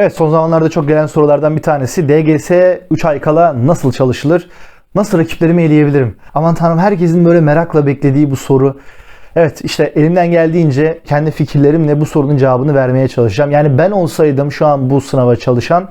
Evet son zamanlarda çok gelen sorulardan bir tanesi DGS 3 ay kala nasıl çalışılır? Nasıl rakiplerimi eleyebilirim? Aman tanrım herkesin böyle merakla beklediği bu soru. Evet işte elimden geldiğince kendi fikirlerimle bu sorunun cevabını vermeye çalışacağım. Yani ben olsaydım şu an bu sınava çalışan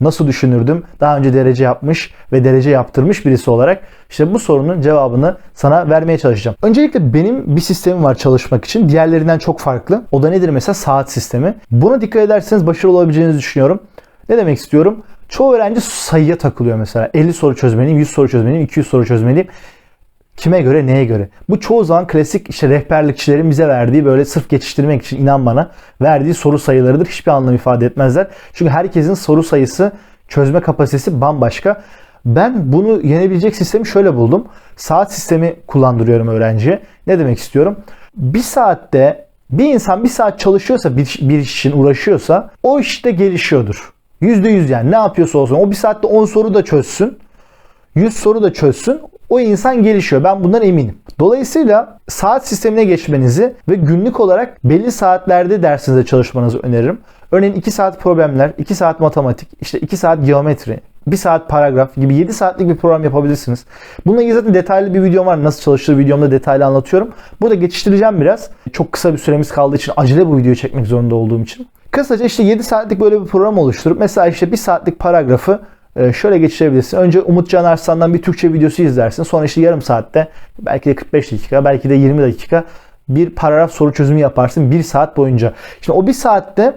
nasıl düşünürdüm? Daha önce derece yapmış ve derece yaptırmış birisi olarak işte bu sorunun cevabını sana vermeye çalışacağım. Öncelikle benim bir sistemim var çalışmak için. Diğerlerinden çok farklı. O da nedir mesela? Saat sistemi. Buna dikkat ederseniz başarılı olabileceğinizi düşünüyorum. Ne demek istiyorum? Çoğu öğrenci sayıya takılıyor mesela. 50 soru çözmeliyim, 100 soru çözmeliyim, 200 soru çözmeliyim. Kime göre, neye göre? Bu çoğu zaman klasik işte rehberlikçilerin bize verdiği böyle sırf geçiştirmek için inan bana verdiği soru sayılarıdır. Hiçbir anlam ifade etmezler. Çünkü herkesin soru sayısı, çözme kapasitesi bambaşka. Ben bunu yenebilecek sistemi şöyle buldum. Saat sistemi kullandırıyorum öğrenciye. Ne demek istiyorum? Bir saatte bir insan bir saat çalışıyorsa, bir, bir iş için uğraşıyorsa o işte gelişiyordur. %100 yani ne yapıyorsa olsun. O bir saatte 10 soru da çözsün. 100 soru da çözsün o insan gelişiyor. Ben bundan eminim. Dolayısıyla saat sistemine geçmenizi ve günlük olarak belli saatlerde dersinize çalışmanızı öneririm. Örneğin 2 saat problemler, 2 saat matematik, işte 2 saat geometri, 1 saat paragraf gibi 7 saatlik bir program yapabilirsiniz. Bununla ilgili zaten detaylı bir videom var. Nasıl çalışır videomda detaylı anlatıyorum. Burada geçiştireceğim biraz. Çok kısa bir süremiz kaldığı için acele bu videoyu çekmek zorunda olduğum için. Kısaca işte 7 saatlik böyle bir program oluşturup mesela işte 1 saatlik paragrafı şöyle geçirebilirsin. Önce Umut Can Arslan'dan bir Türkçe videosu izlersin. Sonra işte yarım saatte belki de 45 dakika belki de 20 dakika bir paragraf soru çözümü yaparsın bir saat boyunca. Şimdi o bir saatte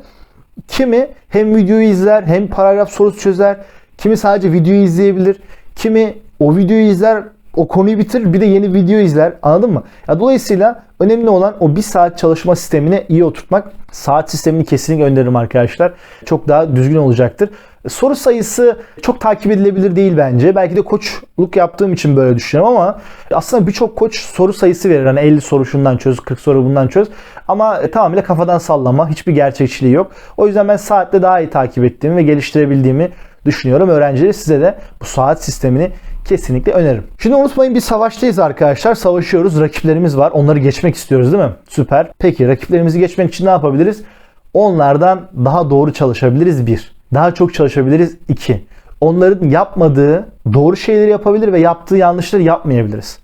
kimi hem videoyu izler hem paragraf sorusu çözer. Kimi sadece videoyu izleyebilir. Kimi o videoyu izler o konuyu bitirir bir de yeni video izler. Anladın mı? Ya dolayısıyla önemli olan o bir saat çalışma sistemine iyi oturtmak. Saat sistemini kesinlikle öneririm arkadaşlar. Çok daha düzgün olacaktır. Soru sayısı çok takip edilebilir değil bence. Belki de koçluk yaptığım için böyle düşünüyorum ama aslında birçok koç soru sayısı verir. Hani 50 soru şundan çöz, 40 soru bundan çöz. Ama tamamıyla kafadan sallama. Hiçbir gerçekçiliği yok. O yüzden ben saatte daha iyi takip ettiğimi ve geliştirebildiğimi düşünüyorum. Öğrencileri size de bu saat sistemini kesinlikle öneririm. Şimdi unutmayın bir savaştayız arkadaşlar. Savaşıyoruz. Rakiplerimiz var. Onları geçmek istiyoruz değil mi? Süper. Peki rakiplerimizi geçmek için ne yapabiliriz? Onlardan daha doğru çalışabiliriz bir. Daha çok çalışabiliriz iki. Onların yapmadığı doğru şeyleri yapabilir ve yaptığı yanlışları yapmayabiliriz.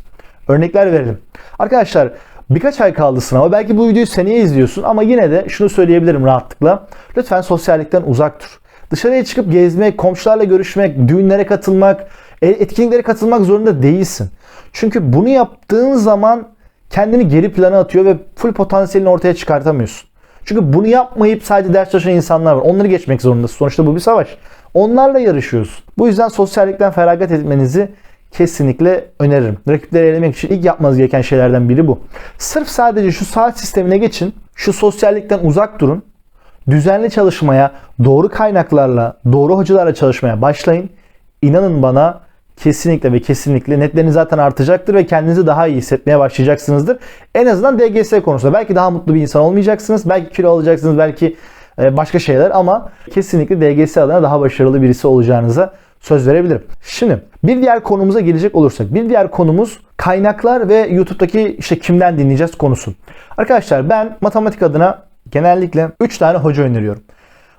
Örnekler verelim. Arkadaşlar birkaç ay kaldı sınava. Belki bu videoyu seneye izliyorsun ama yine de şunu söyleyebilirim rahatlıkla. Lütfen sosyallikten uzak dur. Dışarıya çıkıp gezmek, komşularla görüşmek, düğünlere katılmak, etkinliklere katılmak zorunda değilsin. Çünkü bunu yaptığın zaman kendini geri plana atıyor ve full potansiyelini ortaya çıkartamıyorsun. Çünkü bunu yapmayıp sadece ders çalışan insanlar var. Onları geçmek zorundasın. Sonuçta bu bir savaş. Onlarla yarışıyorsun. Bu yüzden sosyallikten feragat etmenizi kesinlikle öneririm. Rakipleri elemek için ilk yapmanız gereken şeylerden biri bu. Sırf sadece şu saat sistemine geçin. Şu sosyallikten uzak durun. Düzenli çalışmaya, doğru kaynaklarla, doğru hocalarla çalışmaya başlayın. İnanın bana kesinlikle ve kesinlikle netleriniz zaten artacaktır ve kendinizi daha iyi hissetmeye başlayacaksınızdır. En azından DGS konusunda. Belki daha mutlu bir insan olmayacaksınız. Belki kilo alacaksınız. Belki e, başka şeyler ama kesinlikle DGS adına daha başarılı birisi olacağınıza söz verebilirim. Şimdi bir diğer konumuza gelecek olursak. Bir diğer konumuz kaynaklar ve YouTube'daki işte kimden dinleyeceğiz konusu. Arkadaşlar ben matematik adına genellikle 3 tane hoca öneriyorum.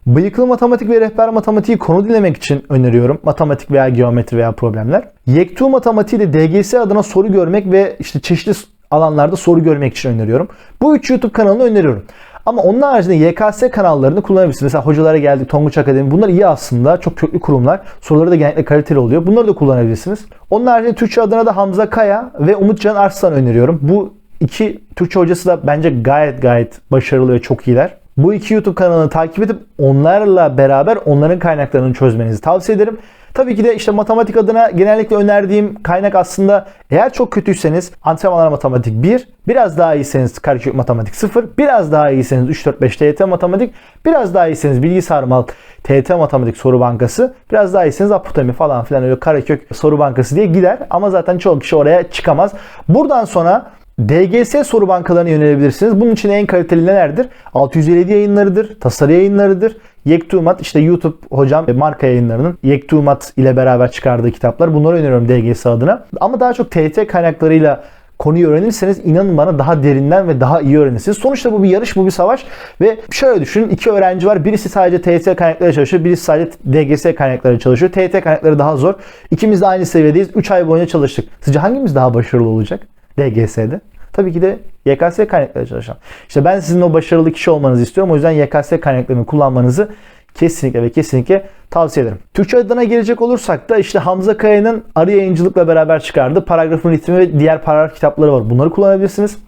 Bıyıklı matematik ve rehber matematiği konu dinlemek için öneriyorum. Matematik veya geometri veya problemler. Yektu matematiği de DGS adına soru görmek ve işte çeşitli alanlarda soru görmek için öneriyorum. Bu üç YouTube kanalını öneriyorum. Ama onun haricinde YKS kanallarını kullanabilirsiniz. Mesela hocalara geldik, Tonguç Akademi. Bunlar iyi aslında. Çok köklü kurumlar. Soruları da genellikle kaliteli oluyor. Bunları da kullanabilirsiniz. Onun haricinde Türkçe adına da Hamza Kaya ve Umutcan Arslan öneriyorum. Bu iki Türkçe hocası da bence gayet gayet başarılı ve çok iyiler. Bu iki YouTube kanalını takip edip onlarla beraber onların kaynaklarını çözmenizi tavsiye ederim. Tabii ki de işte matematik adına genellikle önerdiğim kaynak aslında eğer çok kötüyseniz antrenmanlar matematik 1, biraz daha iyiyseniz karekök matematik 0, biraz daha iyiyseniz 3, 4, 5 TYT matematik, biraz daha iyiyseniz bilgisayar mal TYT matematik soru bankası, biraz daha iyiyseniz apotemi falan filan öyle karekök soru bankası diye gider. Ama zaten çoğu kişi oraya çıkamaz. Buradan sonra DGS soru bankalarına yönelebilirsiniz. Bunun için en kaliteli nelerdir? 657 yayınlarıdır, tasarı yayınlarıdır. Yektumat işte YouTube hocam marka yayınlarının Yektumat ile beraber çıkardığı kitaplar. Bunları öneriyorum DGS adına. Ama daha çok TYT kaynaklarıyla konuyu öğrenirseniz inanın bana daha derinden ve daha iyi öğrenirsiniz. Sonuçta bu bir yarış, bu bir savaş ve şöyle düşünün iki öğrenci var. Birisi sadece TYT kaynakları çalışıyor, birisi sadece DGS kaynakları çalışıyor. TYT kaynakları daha zor. İkimiz de aynı seviyedeyiz. 3 ay boyunca çalıştık. Sizce hangimiz daha başarılı olacak DGS'de? Tabii ki de YKS kaynakları çalışan. İşte ben sizin o başarılı kişi olmanızı istiyorum. O yüzden YKS kaynaklarını kullanmanızı kesinlikle ve kesinlikle tavsiye ederim. Türkçe adına gelecek olursak da işte Hamza Kaya'nın Arı Yayıncılık'la beraber çıkardığı Paragrafın Ritmi ve diğer paragraf kitapları var. Bunları kullanabilirsiniz.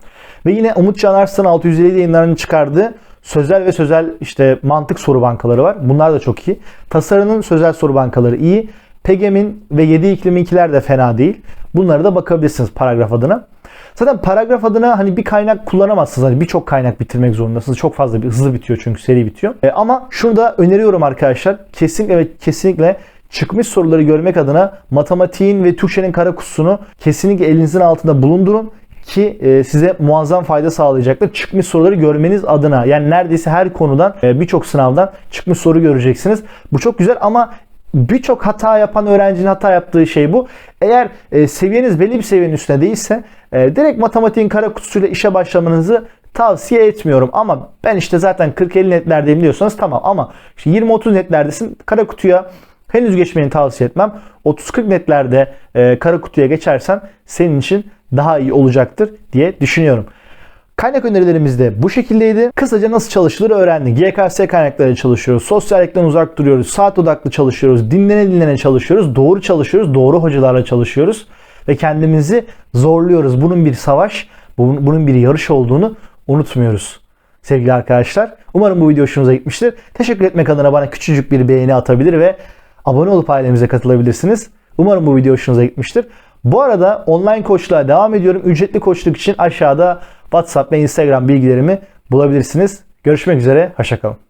Ve yine Umut Can Arslan 657 yayınlarının çıkardığı sözel ve sözel işte mantık soru bankaları var. Bunlar da çok iyi. Tasarının sözel soru bankaları iyi. PEGEM'in ve 7 ikliminkiler de fena değil. Bunlara da bakabilirsiniz paragraf adına. Zaten paragraf adına hani bir kaynak kullanamazsınız. Hani birçok kaynak bitirmek zorundasınız. Çok fazla bir hızlı bitiyor çünkü seri bitiyor. E, ama şunu da öneriyorum arkadaşlar. Kesinlikle ve kesinlikle çıkmış soruları görmek adına matematiğin ve Türkçenin kara kutusunu kesinlikle elinizin altında bulundurun ki e, size muazzam fayda sağlayacaktır. Çıkmış soruları görmeniz adına. Yani neredeyse her konudan e, birçok sınavdan çıkmış soru göreceksiniz. Bu çok güzel ama birçok hata yapan öğrencinin hata yaptığı şey bu. Eğer e, seviyeniz belli bir seviyenin üstünde değilse e, direkt matematiğin kara kutusuyla işe başlamanızı tavsiye etmiyorum. Ama ben işte zaten 40-50 netlerdeyim diyorsanız tamam ama işte 20-30 netlerdesin kara kutuya henüz geçmeni tavsiye etmem. 30-40 netlerde e, kara kutuya geçersen senin için daha iyi olacaktır diye düşünüyorum. Kaynak önerilerimiz de bu şekildeydi. Kısaca nasıl çalışılır öğrendik. YKS kaynakları çalışıyoruz. Sosyallikten uzak duruyoruz. Saat odaklı çalışıyoruz. Dinlene dinlene çalışıyoruz. Doğru çalışıyoruz. Doğru hocalarla çalışıyoruz. Ve kendimizi zorluyoruz. Bunun bir savaş, bunun bir yarış olduğunu unutmuyoruz. Sevgili arkadaşlar. Umarım bu video hoşunuza gitmiştir. Teşekkür etmek adına bana küçücük bir beğeni atabilir ve abone olup ailemize katılabilirsiniz. Umarım bu video hoşunuza gitmiştir. Bu arada online koçluğa devam ediyorum. Ücretli koçluk için aşağıda WhatsApp ve Instagram bilgilerimi bulabilirsiniz. Görüşmek üzere, hoşçakalın.